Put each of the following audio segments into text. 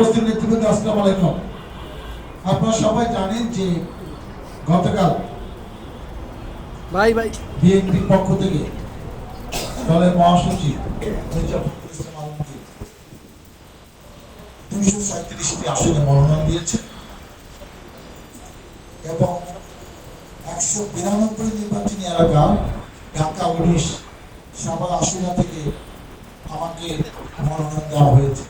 উপস্থিত নেতৃবৃন্দ আসসালামু আলাইকুম। আপনারা সবাই জানেন যে গতকাল ভাই ভাই। বিএনপির পক্ষ থেকে দলের মহাসচিব দুইশো সাঁত্রিশটি আসনে মনোনয়ন দিয়েছে এবং একশো বিরানব্বই নির্বাচনী এলাকা ঢাকা উনিশ সাবা আশুরা থেকে আমাকে মনোনয়ন দেওয়া হয়েছে।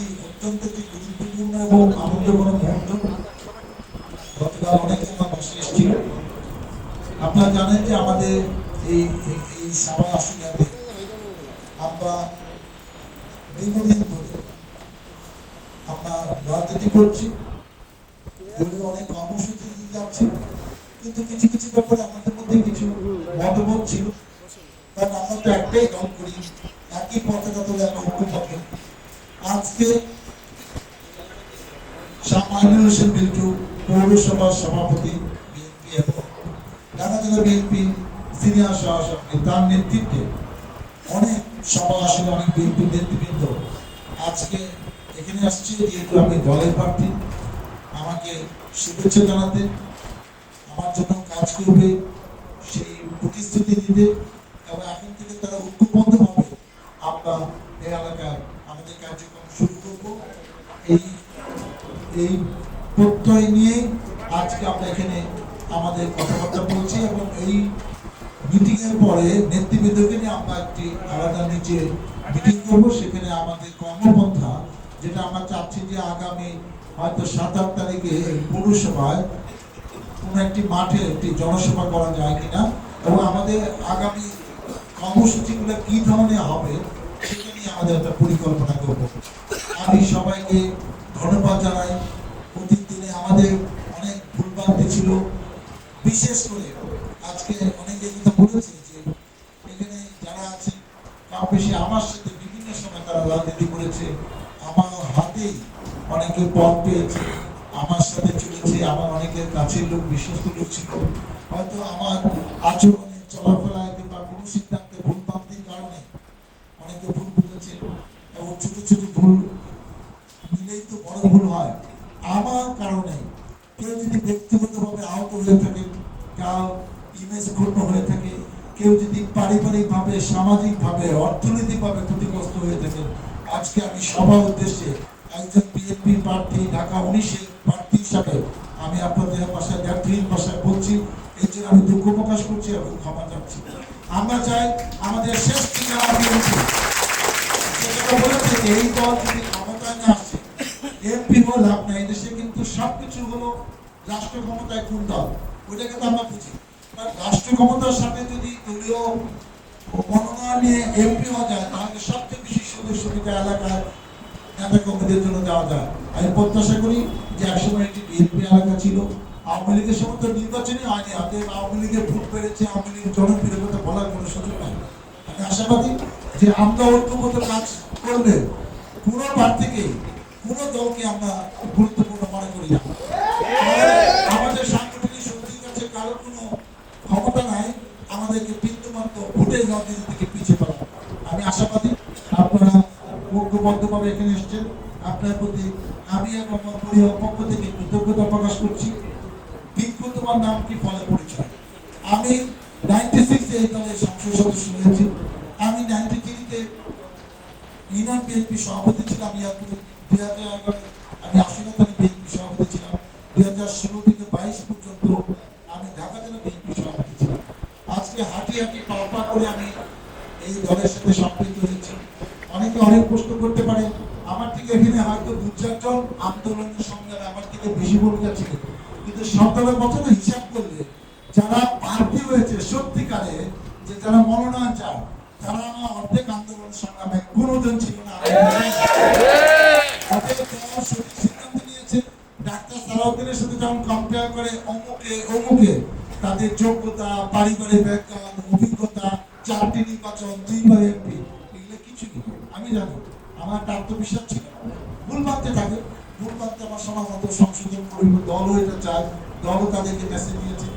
অত্যন্ত একটি গুরুত্বপূর্ণ এবং আনন্দঘন মুহূর্ত গতকাল অনেকে আমার পাশে এসেছিল। আপনারা জানেন যে আমাদের এই, এই- সাবা আশুরাতে আমরা দীর্ঘদিন ধরে আমরা রাজনীতি করছি। দলীয় অনেক কর্মসূচি দিয়ে যাচ্ছি। কিন্তু কিছু কিছু ব্যাপারে আমাদের মধ্যে কিছু মতভেদ ছিল। কারণ আমরা তো একটাই দল করি, একই পতাকা তোলে একটা ঐক্য পথে আজকে পৌরসভার সভাপতি, বিএনপি এবং ঢাকা জেলা বিএনপি সিনিয়র সহসভাপতি, তার নেতৃত্বে অনেক সভা আসলে অনেক বিএনপি নেতৃবৃন্দ। আজকে এখানে আসছে, যেহেতু আমি দলের প্রার্থী, আমাকে শুভেচ্ছা জানাতে, আমার জন্য কাজ করবে, সেই প্রতিশ্রুতি দিতে এবং এখন থেকে তারা ঐক্যবদ্ধভাবে আমরা এই এলাকায় আমাদের কার্যক্রম শুরু করব। এই এই প্রত্যয় নিয়ে আজকে আমরা এখানে আমাদের কথাবার্তা বলছি এবং এই মিটিং এর পরে নেতৃবৃন্দকে নিয়ে আমরা একটি আলাদা নিচে মিটিং করব। সেখানে আমাদের কর্মপন্থা, যেটা আমরা চাচ্ছি যে আগামী হয়তো সাত আট তারিখে পৌরসভায় কোনো একটি মাঠে একটি জনসভা করা যায় কিনা এবং আমাদের আগামী কর্মসূচিগুলো কি ধরনের হবে আমাদের একটা পরিকল্পনা করব। আমি সবাইকে ধন্যবাদ জানাই। অতীত দিনে আমাদের অনেক ভুলভ্রান্তি ছিল। বিশেষ করে আজকে অনেকে কথা বলেছে যে এখানে যারা আছে কম বেশি আমার সাথে বিভিন্ন সময় তারা রাজনীতি করেছে। আমার হাতেই অনেকে পদ পেয়েছে, আমার সাথে চলেছে আমার অনেকের কাছের লোক, বিশ্বস্ত লোক ছিল। হয়তো আমার আচরণে চলাফেরায় কিংবা কোনো সিদ্ধান্তে ভুল প্রান্তির কারণে অনেকে ছোট ছোট ভুল মিলেই তো বড় ভুল হয় আমার কারণে কেউ যদি ব্যক্তিগতভাবে আহত হয়ে থাকে কাউ ইমেজ ক্ষুণ্ণ হয়ে থাকে কেউ যদি পারিবারিকভাবে সামাজিকভাবে অর্থনৈতিকভাবে ক্ষতিগ্রস্ত হয়ে থাকে আজকে আমি সবার উদ্দেশ্যে একজন বিএনপি প্রার্থী ঢাকা উনিশের প্রার্থী হিসাবে আমি আপনাদের ভাষায় ব্যক্তিহীন ভাষায় বলছি এই জন্য আমি দুঃখ প্রকাশ করছি এবং ক্ষমা চাচ্ছি আমরা চাই আমাদের শেষ ঠিকানা এই দল যদি ক্ষমতায় না আসে এমপি হল লাভ নাই দেশে কিন্তু সবকিছু হলো রাষ্ট্র ক্ষমতায় কোন দল ওইটাকে তো আমরা বুঝি রাষ্ট্র ক্ষমতার সাথে যদি দলীয় মনোনয়ন নিয়ে এমপি হওয়া যায় তাহলে সবচেয়ে বেশি সুযোগ সুবিধা এলাকায় নেতা কর্মীদের জন্য দেওয়া যায় আমি প্রত্যাশা করি যে একসময় একটি বিএনপি এলাকা ছিল আওয়ামী লীগের সময় তো নির্বাচনই হয়নি অতএব আওয়ামী লীগের ভোট বেড়েছে আওয়ামী লীগের জনপ্রিয় কথা বলার কোনো সুযোগ নাই আমি আশাবাদী যে আমরা ঐক্যবদ্ধ কাজ করলে কোনো প্রার্থীকে কোনো দলকে আমরা গুরুত্বপূর্ণ মনে করি। না আমাদের সাংগঠনিক শক্তির কাছে কারও কোনো ক্ষমতা নাই। আমাদেরকে বিন্দুমাত্র ভোটের রাজনীতি থেকে পিছিয়ে পড়া। আমি আশাবাদী আপনারা ঐক্যবদ্ধভাবে এখানে এসেছেন। আপনার প্রতি আমি এবং আমার পরিবার পক্ষ থেকে কৃতজ্ঞতা প্রকাশ করছি। বৃক্ষ তোমার নাম কি ফলে পরিচয়। আমি নাইনটি সিক্সে এই দলের সংসদ সদস্য হয়েছি। আমি নাইনটি থ্রিতে ইউনিয়ন বিএনপি সভাপতি ছিলাম দুই হাজার এগারো আমি বিএনপি সভাপতি ছিলাম। দুই হাজার ষোলো থেকে বাইশ পর্যন্ত আমি ঢাকা জেলা বিএনপি সভাপতি ছিলাম। আজকে হাঁটি হাঁটি করে আমি এই দলের সাথে সম্পৃক্ত হয়েছি। অনেকে অনেক প্রশ্ন করতে পারে, আমার থেকে এখানে হয়তো দু চারজন আন্দোলনের আমার থেকে বেশি ভূমিকা ছিল। কিন্তু সরকারের হিসাব করলে যারা প্রার্থী হয়েছে সত্যিকারে, যে যারা মনোনয়ন চায় তারা আমার অর্ধেক আন্দোলন সংগ্রামে কোনোদিন ছিল না। অতএব তারা সঠিক সিদ্ধান্ত নিয়েছে ডাক্তার সালাউদ্দিনের সাথে যখন কম্পেয়ার করে অমুকে অমুকে তাদের যোগ্যতা পারিবারিক ব্যাকগ্রাউন্ড অভিজ্ঞতা চারটি নির্বাচন দুইবার এমপি এগুলো কিছু কি আমি জানি আমার একটা আত্মবিশ্বাস ছিল। ভুল ভাবতে থাকে ভুল ভাবতে আমার সময় মতো সংশোধন করবে দলও এটা চায় দলও তাদেরকে মেসেজ দিয়েছে।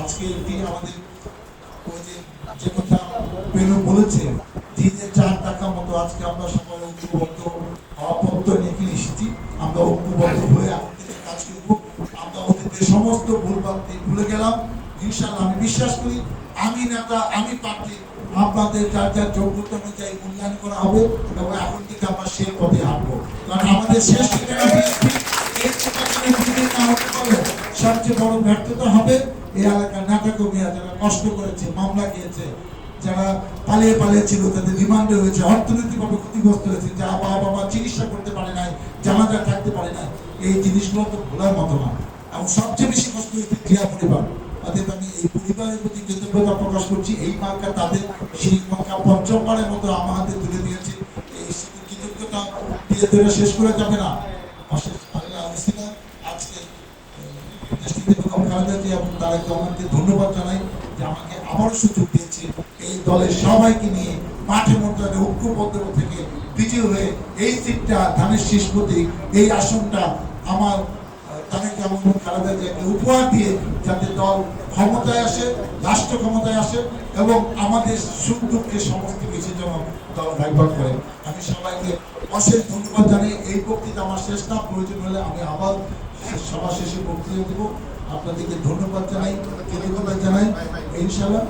আজকে এটি আমাদের ওই যে যে কথা পেল বলেছে, দিনে চার টাকা মতো আজকে আমরা সবাই ঐক্যবদ্ধ প্রত্যয় নিয়ে এসেছি? আমরা ঐক্যবদ্ধ হয়ে আগামী দিনে কাজ করব, আমরা অতীতে সমস্ত ভুলবাদটি ভুলে গেলাম, ইনশাআল্লাহ আমি বিশ্বাস করি, আমি নেতা, আমি প্রার্থী, আপনাদের যার যার যোগ্যতা অনুযায়ী মূল্যায়ন করা হবে এবং এখন থেকে আমরা সেই পথে হাঁটবো। কারণ আমাদের শেষ ঠিকানা সবচেয়ে বড় ব্যর্থতা হবে। এই এলাকার নেতা কর্মীরা যারা কষ্ট করেছে, মামলা খেয়েছে, যারা পালিয়ে পালিয়ে ছিল, তাদের রিমান্ডে হয়েছে, অর্থনৈতিকভাবে ক্ষতিগ্রস্ত হয়েছে যারা বাবা মা চিকিৎসা করতে পারে নাই, জানাজা থাকতে পারে নাই, এই জিনিসগুলো তো ভোলার মতো না। এবং সবচেয়ে বেশি কষ্ট হয়েছে ক্রিয়া পরিবার। অতএব আমি এই পরিবারের প্রতি কৃতজ্ঞতা প্রকাশ করছি, এই মার্কা তাদের সেই মার্কা পঞ্চমবারের মতো হাতে তুলে দিয়েছে, এই কৃতজ্ঞতা দিয়ে শেষ করা যাবে না। খালেদা জিয়া এবং তারেক রহমানকে ধন্যবাদ জানাই যে আমাকে আবারও সুযোগ দিয়েছে এই দলের সবাইকে নিয়ে মাঠে মধ্যে ঐক্যবদ্ধ থেকে বিজয় হয়ে এই সিটটা ধানের শীষ প্রতীক এই আসনটা আমার তারেক রহমান খালেদা জিয়াকে উপহার দিয়ে যাতে দল ক্ষমতায় আসে, রাষ্ট্র ক্ষমতায় আসে এবং আমাদের সুখ দুঃখে সমস্ত কিছু যেন দল ভাইভাগ করে। আমি সবাইকে অশেষ ধন্যবাদ জানাই এই বক্তৃতা আমার শেষ না, প্রয়োজন হলে আমি আবার সভা শেষে বক্তৃতা দেবো। আপনাদেরকে ধন্যবাদ জানাই, কৃতজ্ঞতা জানাই ইনশাল্লাহ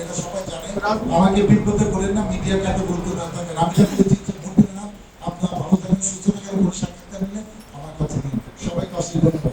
এটা সবাই আমাকে না, মিডিয়াকে এত না আপনার ভালো থাকেন সুস্থ থাকেন কোনো সাক্ষাৎকার নিলে আমার কথা নেই। সবাইকে ধন্যবাদ।